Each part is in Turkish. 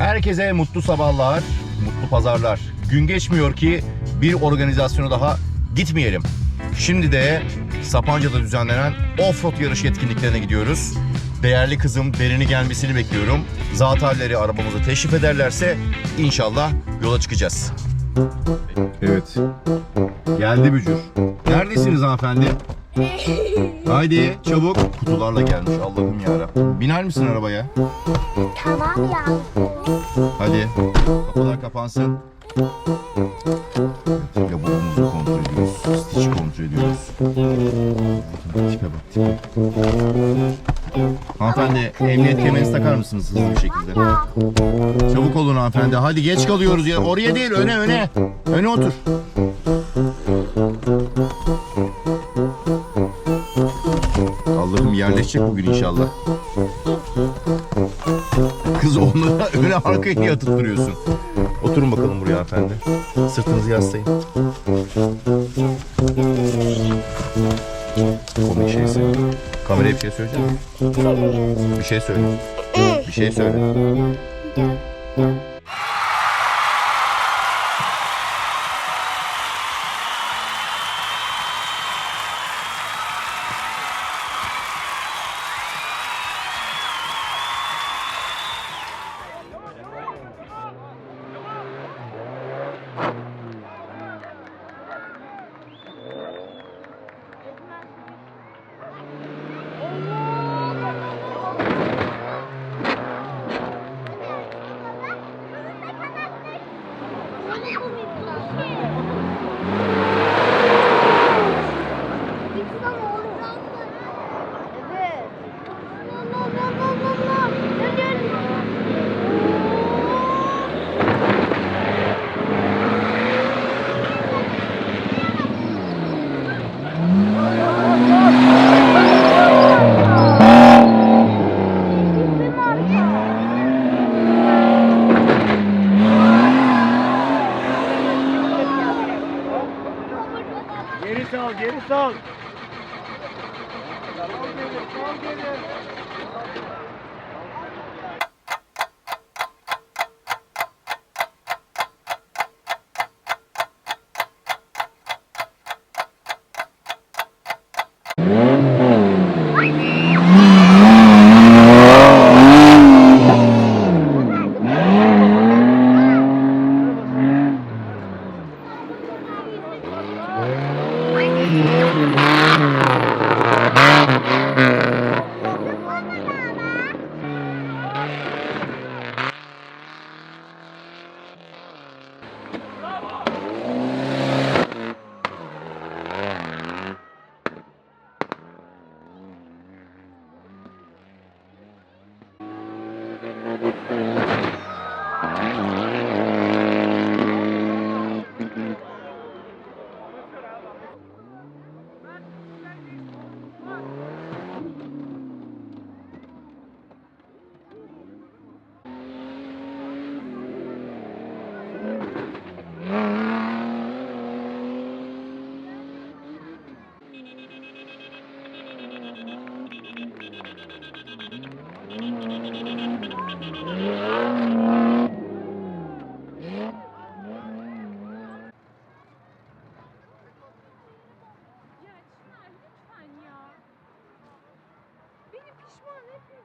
Herkese mutlu sabahlar, mutlu pazarlar. Gün geçmiyor ki bir organizasyona daha gitmeyelim. Şimdi de Sapanca'da düzenlenen offroad yarış etkinliklerine gidiyoruz. Değerli kızım Berin'i gelmesini bekliyorum. Zatarları arabamızı teşrif ederlerse inşallah yola çıkacağız. Evet. Geldi Bücür. Neredesiniz hanımefendi? Haydi çabuk. Kutularla gelmiş Allah'ım yarabbim. Biner misin arabaya? Tamam ya. Hadi. Kapılar kapansın. Evet, Labuğumuzu kontrol ediyoruz. Stitch kontrol ediyoruz. Tipe bak tipe. Hanımefendi emniyet kemerinizi takar mısınız hızlı bir şekilde? Çabuk olun hanımefendi. Hadi geç kalıyoruz ya. Oraya değil öne öne. Öne otur. Yerleşecek bugün inşallah. Kız onlara öne arkaya niye atıp duruyorsun? Oturun bakalım buraya hanımefendi. Sırtınızı yaslayın. Komik şey söyle. Kameraya bir şey söyleyecek misin? Bir şey söyle. Bir şey söyle. Ανοίγουμε την αρχή. Geri sal, geri sal. Ya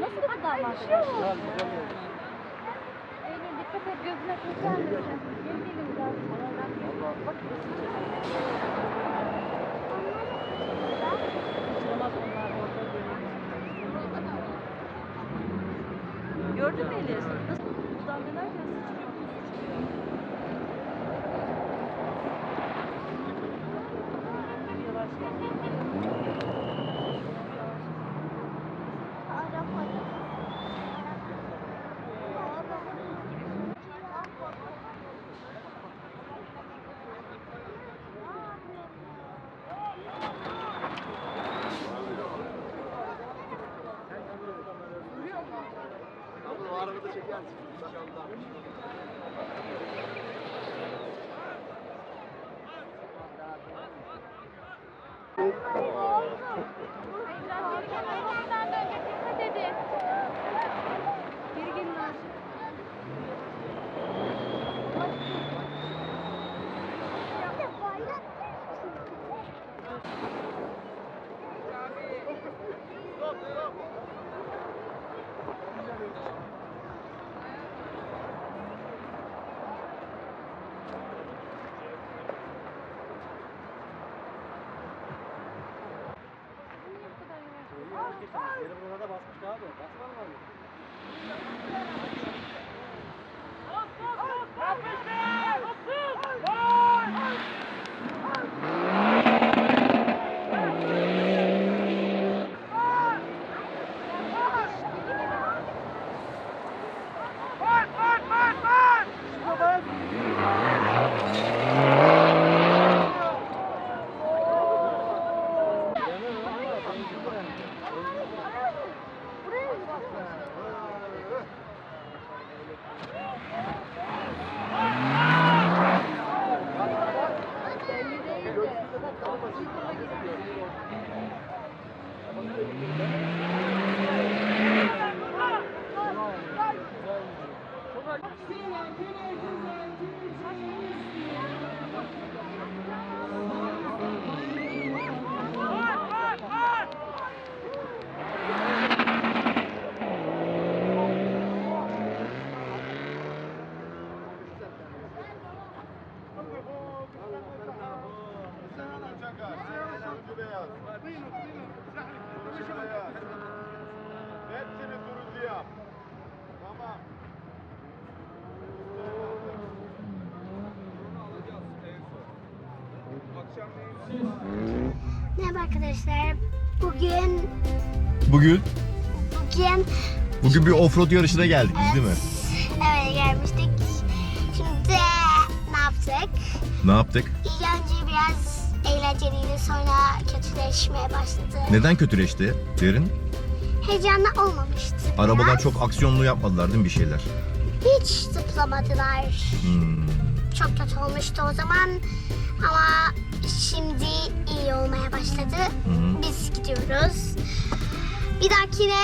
Ee, ana sınıfından mı arkadaşlar? Eylül dikkat et gözüne misin? Gel gelin biraz. Bak. Gördün mü Elif? Thank you. Yeri burada basmış abi. Basmaz mı? Hepsini Merhaba arkadaşlar. Bugün Bugün bugün bugün bir offroad yarışına geldik biz değil mi? evet gelmiştik. Şimdi ne yaptık? Ne yaptık? İlk önce biraz eğlenceliydi sonra kötüleşmeye başladı. Neden kötüleşti derin? Heyecanlı olmamıştı. Arabadan biraz. çok aksiyonlu yapmadılar değil mi bir şeyler? Hiç zıplamadılar. Hmm. Çok kötü olmuştu o zaman. Ama şimdi iyi olmaya başladı. hı. Biz gidiyoruz. Bir dahakine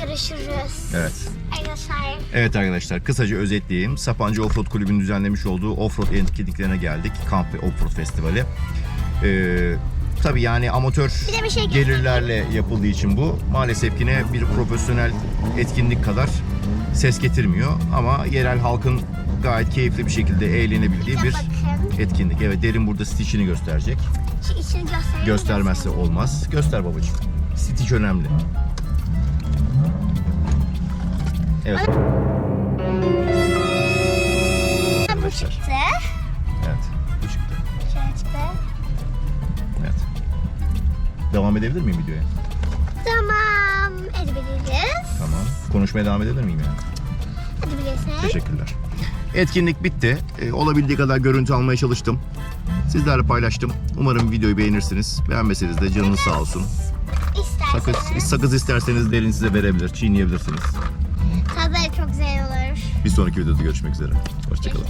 görüşürüz. Evet. Arkadaşlar Evet arkadaşlar kısaca özetleyeyim. Sapancı Offroad Kulübü'nün düzenlemiş olduğu offroad etkinliklerine geldik. Kamp ve Offroad Festivali. Ee, tabii yani amatör Bir bir şey gelirlerle yapıldığı için bu maalesef yine bir profesyonel etkinlik kadar ses getirmiyor. Ama yerel halkın gayet keyifli bir şekilde eğlenebildiği bir etkinlik. Evet Derin burada Stitch'ini gösterecek. İçini. Göstermezse olmaz. Göster babacığım. Stitch önemli. Evet. Bu çıktı. Evet. Bu çıktı. Şöyle çıktı. Evet. Devam edebilir miyim videoya? Tamam. Edebiliriz. Tamam. Konuşmaya devam edebilir miyim yani? Edebilirsin. Teşekkürler. Etkinlik bitti. Ee, olabildiği kadar görüntü almaya çalıştım. Sizlerle paylaştım. Umarım videoyu beğenirsiniz. Beğenmeseniz de canınız sağ olsun. İsterseniz. Sakız, sakız isterseniz derin size verebilir. Çiğneyebilirsiniz. Tadı çok güzel olur. Bir sonraki videoda görüşmek üzere. Hoşçakalın.